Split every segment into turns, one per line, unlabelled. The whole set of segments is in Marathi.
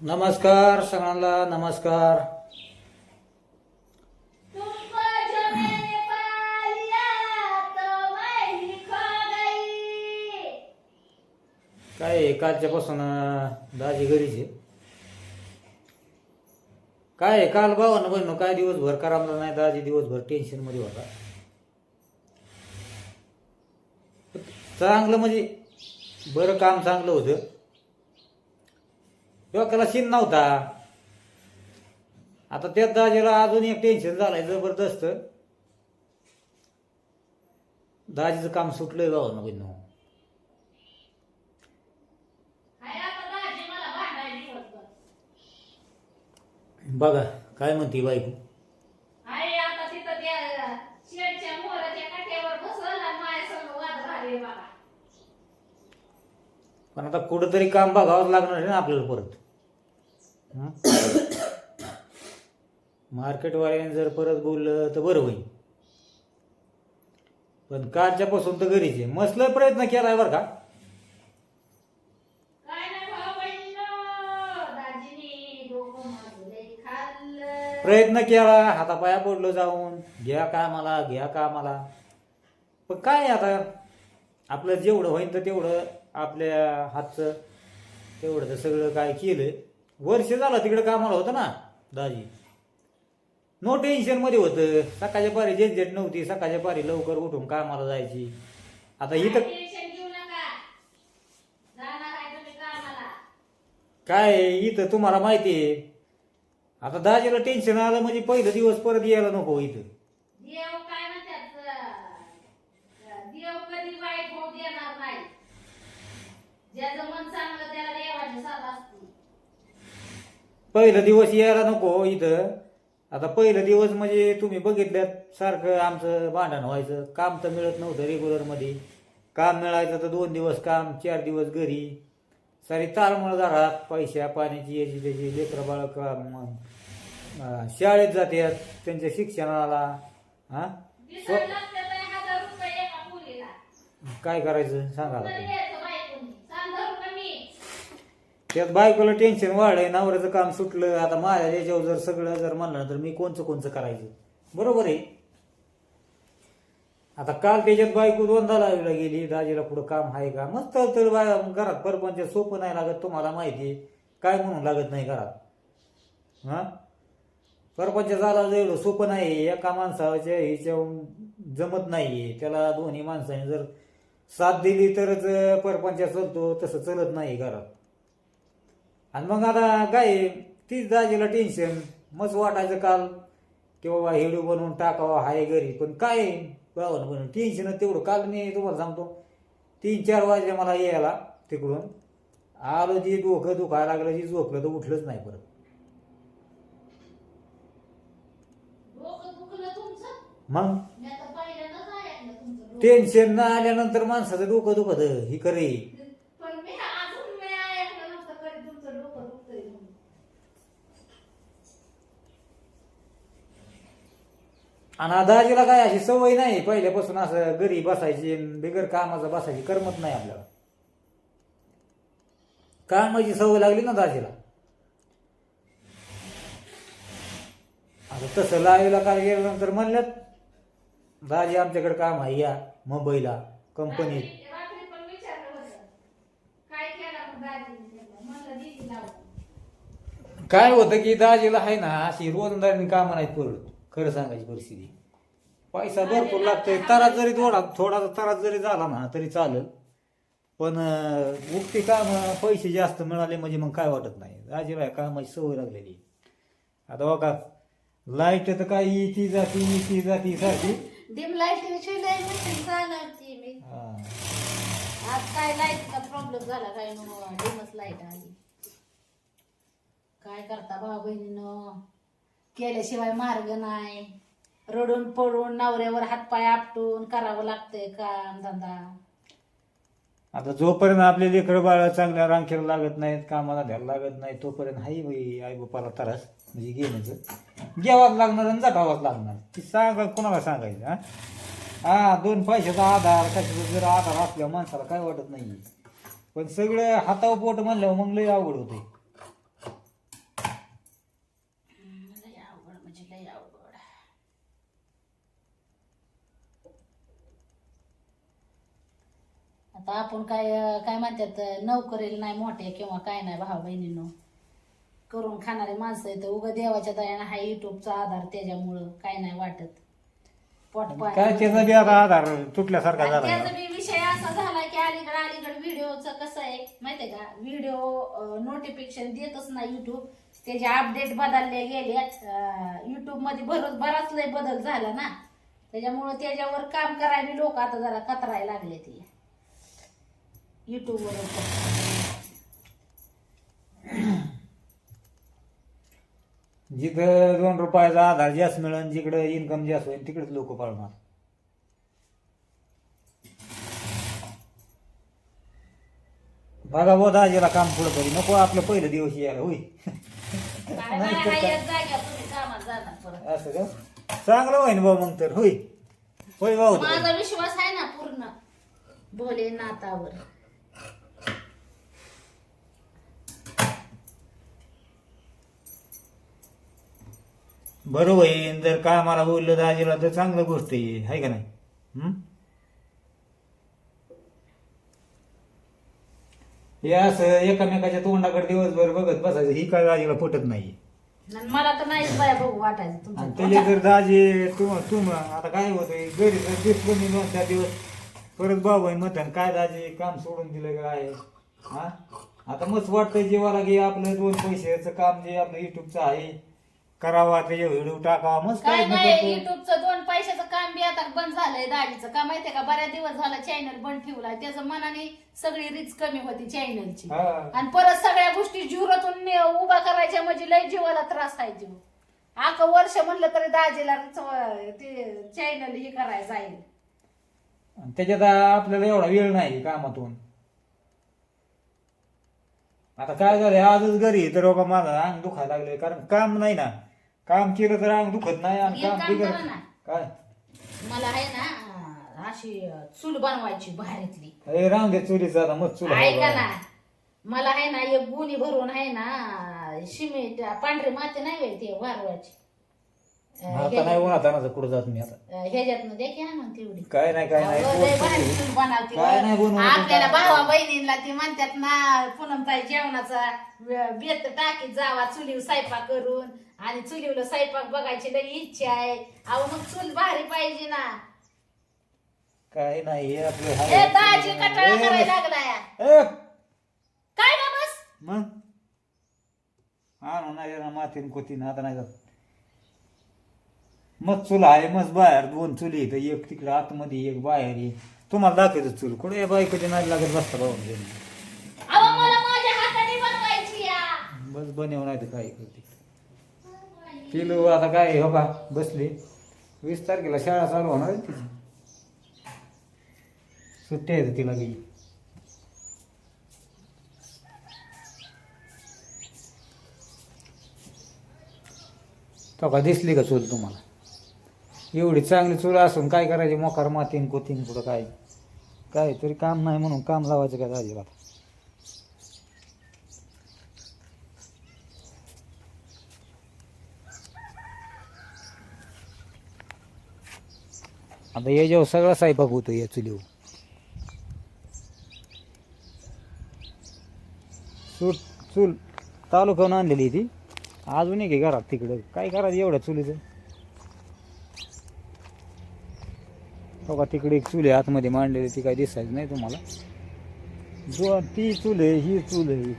नमस्कार सगळ्यांना नमस्कार. काय आहे, कालच्यापासून दाजी घरीच आहे. काय आहे, काल भावानं बहिण काय दिवसभर करामला नाही दाजी दिवसभर टेन्शनमध्ये होता. चांगलं म्हणजे बरं काम चांगलं होतं. डोक्याला शिन नव्हता. आता त्यात दाजीला अजून एक टेन्शन झालंय जबरदस्त. दाजीचं काम सुटलंय बहिण
मला भांडायला दिवसभर
बघा काय म्हणते बायको?
त्या
पण आता कुठंतरी काम बघावंच लागणार आहे ना आपल्याला परत. हं? मार्केटवाल्याने जर परत बोललं तर बरं होईल. पण कालच्या पासून तर घरीच आहे. मस्त प्रयत्न केलाय बरं का? प्रयत्न केला. हातापाया पडलो जाऊन. घ्या कामाला घ्या कामाला. पण काय आता? आपलं जेवढं होईन तर तेवढं आपल्या हातचं तेवढं तर सगळं काय केलं वर्ष झालं तिकडे कामाला होतं ना दाजी. नो टेन्शनमध्ये होतं. सकाळच्या पारी झेंझट नव्हती. सकाळच्या पारी लवकर उठून कामाला जायची. आता इथं काय इथं तुम्हाला माहिती आहे. आता दाजीला टेन्शन आलं म्हणजे पहिलं दिवस परत यायला नको इथं.
ज्याचं मन चांगलं त्याला साथ असते.
पहिलं दिवस यायला नको इथं. आता पहिलं दिवस म्हणजे तुम्ही बघितल्यात सारखं आमचं भांडण व्हायचं. काम तर मिळत नव्हतं रेग्युलरमध्ये. काम मिळायचं तर दोन दिवस काम चार दिवस घरी. सारी ताळमळ घरात पैशा पाण्याची याची त्याची लेकरं बाळ काम शाळेत जातात त्यांच्या शिक्षणाला. हा? काय करायचं सांगा
कुठं
आता.
द्यायचं बायकोनी? सांग धरू का मी?
त्यात बायकोला टेन्शन वाढलंय नवऱ्याचं काम सुटलं आता माझ्या याच्यावर जर सगळं जर म्हणलं तर मी कोणचं कोणचं करायचं? बरोबर आहे? आता काल त्याच्यात बायको दोनदा लावीला गेली दाजीला पुढं काम आहे का? मस्त तर बा- घरात परपंच सोपं नाही लागत तुम्हाला माहिती आहे. काय म्हणून लागत नाही घरात? हा? परपंच झाला एवढं सोपं नाही एका माणसाच्या हिच्या जमत नाहीये त्याला दोन्ही माणसाने जर साथ दिली तरच परपंच चलतो तसं चलत नाही घरात. आणि मग आता काय तीच दाजीला टेन्शन मस्त वाटायचं काल की बाबा हेडू बनवून टाकावा हाय घरी. पण काय बाबा बनवून. टेन्शन तेवढं. काल मी तुम्हाला सांगतो तीन चार वाजले मला यायला तिकडून. आलो जी डोकं दुखायला लागलं जी झोपलं तर उठलंच नाही परत? मग. टेन्शन न आल्यानंतर माणसाचं डोकं दुखत. ही करे
पण मी अजून मी ऐकलं नव्हतं कधी तुमचं डोकं दुखतंय म्हणून.
आणि दाजीला काय अशी सवय नाही पहिल्यापासून असं घरी बसायची बिगर कामाचं बसायची करमत नाही आपल्याला. कामाची सवय लागली ना दाजीला? आता तसं लाईव्हला काय गेल्यानंतर म्हणल्यात दाजी आमच्याकडे काम आहे या मुंबईला कंपनीत.
काय
होतं की दाजीला आहे ना अशी रोजंदारी कामं नाहीत पडत खरं सांगायची परिस्थिती. पैसा भरपूर लागतोय. तरात जरी थोडा थोडासा तरात जरी झाला ना तरी चालेल. पण अं, उगती काम पैसे जास्त मिळाले म्हणजे मग काय वाटत नाही. दाजीला कामाची सवय लागलेली आता बघा लाइट तर काय ती जाती ती जाती सारखी.
डिम लाइट विषयी लय मशीन चालवते मी.
हा.
आज काय लाईटचा प्रॉब्लेम झाला काय म्हणून? डिमच लाइट आली. काय करता भाऊ बहिणीनं? केल्याशिवाय मार्ग नाही. रडून पडून नवऱ्यावर हातपाय आपटून करावं लागतंय काम धंदा.
आता जोपर्यंत आपले लेकर बाळ चांगल्या रांखेला लागत नाहीत कामाला द्यायला लागत नाही तोपर्यंत हाई बाई आई बापाला त्रास म्हणजे घेण्याचं घ्यावाच लागणार आणि जटावाच लागणार. ती सांगा कोणाला सांगायचं हा? हा दोन पैशाचा आधार कशाचा जर आधार असल्या माणसाला काय वाटत नाही पण सगळं हातावर पोट म्हणल्यावर मग लय अवघड होते
आता आपण काय काय म्हणतात नोकरीला नाही मोठे किंवा काय नाही भाऊ बहिणीनं. करून खाणारे माणसं आहेत उगा देवाच्या दयानं हा युट्यूबचा आधार त्याच्यामुळं काय नाही वाटत. पोट पाणी-
काय त्याचा बी आता आधार तुटल्यासारखा
आणि
झाला
त्याचा बी विषय असा झाला की अलीकडे अलीकडे व्हिडिओचं कसं आहे माहितीये का? व्हिडिओ नोटिफिकेशन देतच नाही युट्यूब त्याचे अपडेट बदलले गेले युट्यूबमध्ये बरंच बराच लय बदल झाला ना. त्याच्यामुळं त्याच्यावर काम करायला लोक आता जरा कतरायला लागले ते. युट्यूबवर
जिथं दोन रुपयाचा आधार जास्त मिळेल जिकडे इन्कम जास्त होईल तिकडेच लोक पळणार. बघा बोधा आजीला काम पुढं तरी नको आपलं पहिलं दिवस यायला होई असं का? चांगलं होईन बा मग तर होई होय भाऊ
माझा विश्वास आहे ना पूर्ण. भोलेनाथावर
बरोबर आहे. जर कामाला बोललं दाजीला तर चांगलं गोष्ट आहे. हाय का नाही? हं? हे असं एकामेकाच्या तोंडाकडे दिवसभर बघत बसायचं. ही काय दाजीला पटत नाही.
आणि मला तर नाहीच बाया बघू वाटायचं
आणि
तुमचं
त्याचे जर दाजी तुम तुम आता काय होतंय? घरी जर दिसलं दोन चार दिवस परत बाबा म्हणतात काय दाजी काम सोडून दिलं काय? हा? आता मस्त वाटतंय जीवाला की आपलं दोन पैशाचं काम जे आपलं युट्यूबचं आहे करावा त्याचे व्हिडिओ टाकावा मस्त
काय नाही युट्यूबचं दोन पैशाचं काम बी आता बंद झालंय दाढीचं. का माहितीये का बऱ्याच दिवस झाला चॅनल बंद ठेवलाय. त्याचं मनाने सगळी रीच कमी होती चॅनलची
हा.
आणि परत सगळ्या गोष्टी जीवरातून ने- उभा करायच्या म्हणजे लय जीवाला त्रास आहे जीव. आक वर्ष म्हणलं तरी दाजीला ते चॅनल हे करायला जाईल.
आणि त्याच्यात आपल्याला एवढा वेळ नाही कामातून. आता काय झालंय आजच घरी तर बाबा माझं अंग दुखायला लागले कारण काम नाही ना. काम केलं तर अंग दुखत नाही आणि
एक
काम
काम करा
बिघडत
ना.
काय?
मला आहे ना अं, अशी अं, चूल बनवायची बाहेरतली.
हे राहून दे चुलीचं आता मस्त चुल
ऐका ना. मला आहे ना एक गुणी भरून आहे ना शिमेट पांढरी माती नाही होय ते वारवाची?
आता नाही कुठं जात मी आता.
ह्याच्यातनं दे की आणून तेवढी.
काय नाही काय नाही.
अहो, लय भारी चूल बनवते
काय नाही बनवत
आपल्याला भावा. बहिणीला ती म्हणतात ना पूनमताई जेवणाचा वे- बेत टाकीत जावा चुलीवर स्वयंपाक करून. आणि चुलीवर स्वयंपाक बघायची लई इच्छा आहे. अहो मग चूल भारी पाहिजे ना.
काय नाही हे आपलं.
दाजी कटाळा करायला लागलाय.
ए,
काय का बस?
मग? आणू नाही ना मातीन कोतीन आता नाही जात. मग चुला आहे मस्त बाहेर दोन चुली इथं एक तिकडे आतमध्ये एक बाहेर आहे. तुम्हाला दाखवतो चूल. कुठे बायकोची नाही लागत बसता भाऊ?
अहो मला माझ्या हाताने बनवायची या.
बस बनव नाही तर काय करते? किलो आता काय हो का? बसले. वीस तारखेला शाळा चालू होणार आहे तिची. सुट्टी आहे तिला काही तो का दिसली का चूल तुम्हाला? एवढी चांगली चूल असून काय करायची? मोकार मातीन कोतीन कुठं काय? काय तरी काम नाही म्हणून काम लावायचं काय अजिबात आता? याच्यावर सगळा साईपाक होतो या चुलीवर. चूल चूल तालुक्याहून आणलेली ती. अजून एक घरात तिकडं. काय करायचं एवढ्या चुलीचं? हो का तिकडे एक चूल आहे आतमध्ये मांडलेली ती काय दिसायचं नाही तुम्हाला. जो ती चूल आहे ही चूल आहे.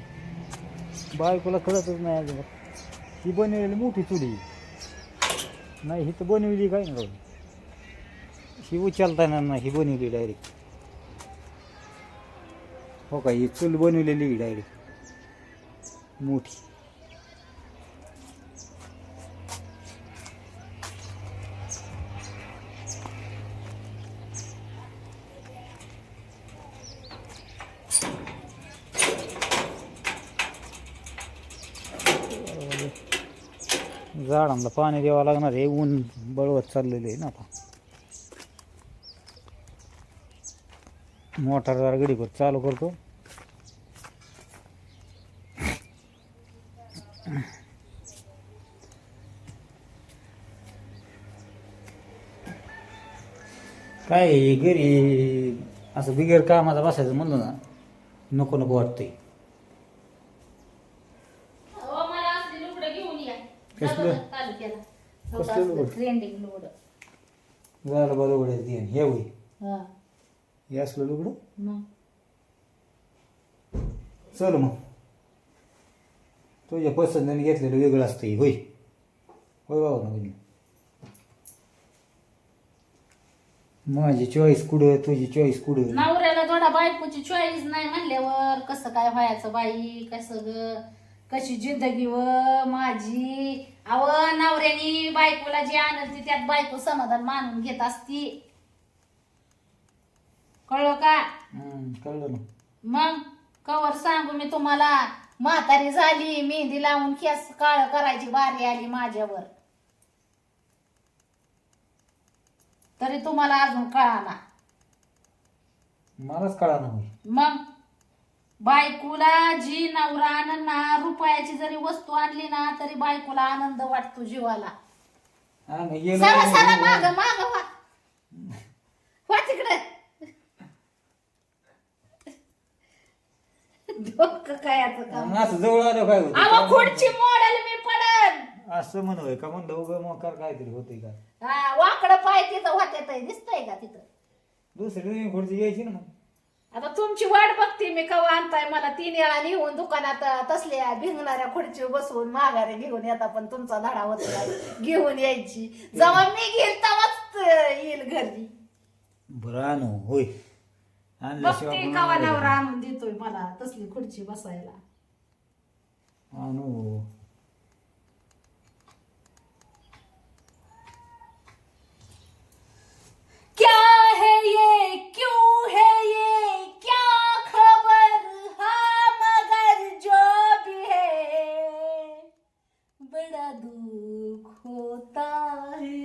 बायकोला कळतच नाही अजिबात. ही बनवलेली मोठी चुली नाही ही तर बनवली काय नाही ही उचलता येणार नाही ही बनवली डायरेक्ट हो का ही चूल बनवलेली डायरेक्ट मोठी. झाडांना पाणी द्यावं लागणार आहे ऊन बळवत चाललेलं आहे ना आता. मोटार जरा गडीभर चालू करतो. काय घरी असं बिगर कामाचा बसायचं म्हणलं ना नको नको वाटतंय
अहो, मला असली लुगडं घेऊन या
कसलं? कसलं?
ट्रेंडिंग
झालं हे होई
हा.
हे असलं लुगडं
मग?
चल मग. तुझ्या पसंतीने घेतलेलं वेगळं असतं हे, होय. होय बाबा ना बहिणी माझी चॉईस कुठं? तुझी चॉईस कुठं?
नवऱ्याला थोडा बायकोची चॉईस नाही म्हणल्यावर कसं काय व्हायचं बाई? कसं ग? कशी जिंदगी व माझी? अव नवऱ्यानी बायकोला जी आणल ती त्यात बायको समाधान मानून घेत असती. कळलं का?
हम्म, कळलं ना.
मग कवर सांगू मी तुम्हाला? म्हातारी झाली मेहंदी लावून केस काळ करायची बारी आली माझ्यावर. तरी तुम्हाला अजून कळाना.
मलाच कळा ना होय
मग? बायकोला जी नवरा आणन ना रुपयाची जरी वस्तू आणली ना तरी बायकोला आनंद वाटतो जीवाला. सरा सरा माग माग वा. वा तिकडे. डोकं काय याचं काम?
मग असं जवळ आलं काय
अहो
होतं
खुर्ची मोडल मी पडन
असं म्हण का? म्हणलं उगं मोकार काहीतरी होतंय का?
हा, वाकडं पाय तिथं होत्यात दिसतंय का तिथं?
दुसरी नवीन खुर्ची घ्यायची ना मग.
आता तुमची वाट बघते मी कवा आणताय मला तीन वेळा नेऊन दुकानात तसल्या भिंगणाऱ्या खुर्ची बसवून माघारी घेऊन येता पण तुमचा धडा होत. घेऊन यायची. जेव्हा मी घेईल तेव्हाच येईल घरी.
बरं आणू. होय.
बघते कवा नवरा आणून देतोय मला तसली खुर्ची बसायला?
आणू.
क्या है ये? क्यों है ये क्या खबर हाँ मगर जो भी है बड़ा दुख होता है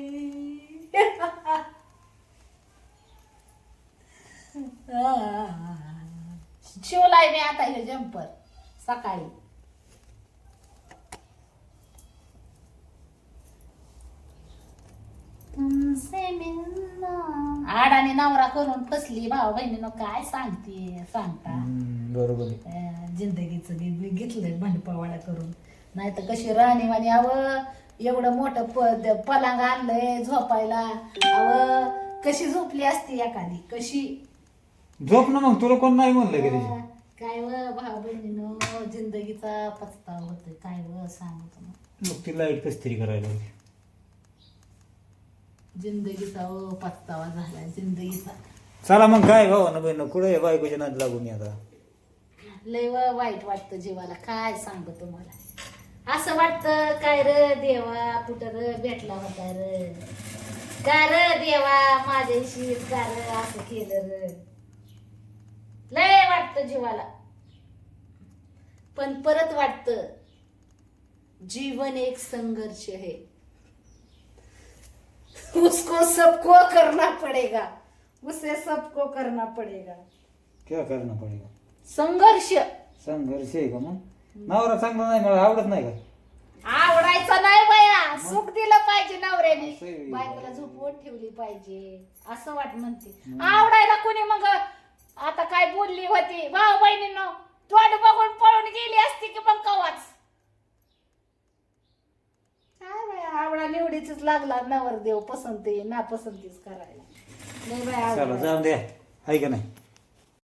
शिवलाय मी आता हे जम्पर सकाळी. तुमसे मिलना आडाने नवरा करून फसली भाऊ बहिणीनं काय सांगते सांगता?
हम्म, बरोबर आहे.
जिंदगीचं गी- घेतलंय भांडपावाडा करून. नाही तर कशी राणीवाणी अव एवढं मोठं प द- पलंग आणलंय झोपायला. अव कशी झोपली असती एखादी? कशी?
झोप ना मग तुला कोण नाही म्हणलं की त्याची?
काय व भाऊ बहिणीनं जिंदगीचा पस्तावा होतोय. काय व सांगतो मग
मग ती लाइट कस तरी करायला
जिंदगीचा व पस्तावा झाला जिंदगीचा.
चला मग काय भाऊ ना बहिण कुठे बायकोच्या नाद लागून ये आता?
लय व वाईट वाटतं जीवाला काय सांगू तुम्हाला. असं वाटतं काय र देवा कुठं र भेटला होता र? का र देवा माझ्याशी का र असं केलं र? लय वाटतं जीवाला. पण परत वाटतं जीवन एक संघर्ष है उसको सबको करना पड़ेगा. उसे सबको करना पड़ेगा.
क्या करणं पडेल
संघर्ष.
संघर्ष आहे का मग? नवरा चांगला नाही मला आवडत नाही का?
आवडायचं नाही बाया. सुख दिलं पाहिजे नवऱ्याने.
आहे.
बायकोला झोपवून ठेवली पाहिजे. असं वाट म्हणते. आवडायला कोणी मग आता काय बोलली होती? भाऊ बहिणीनं तोंड बघून पळून गेली असती की मग कवाच? काय बाया आवडा निवडीच लागला नवरदेव पसंती ना पसंतीच करायला. नाही बाया
चला
आवडा.
जाऊन द्या. आहे का नाही?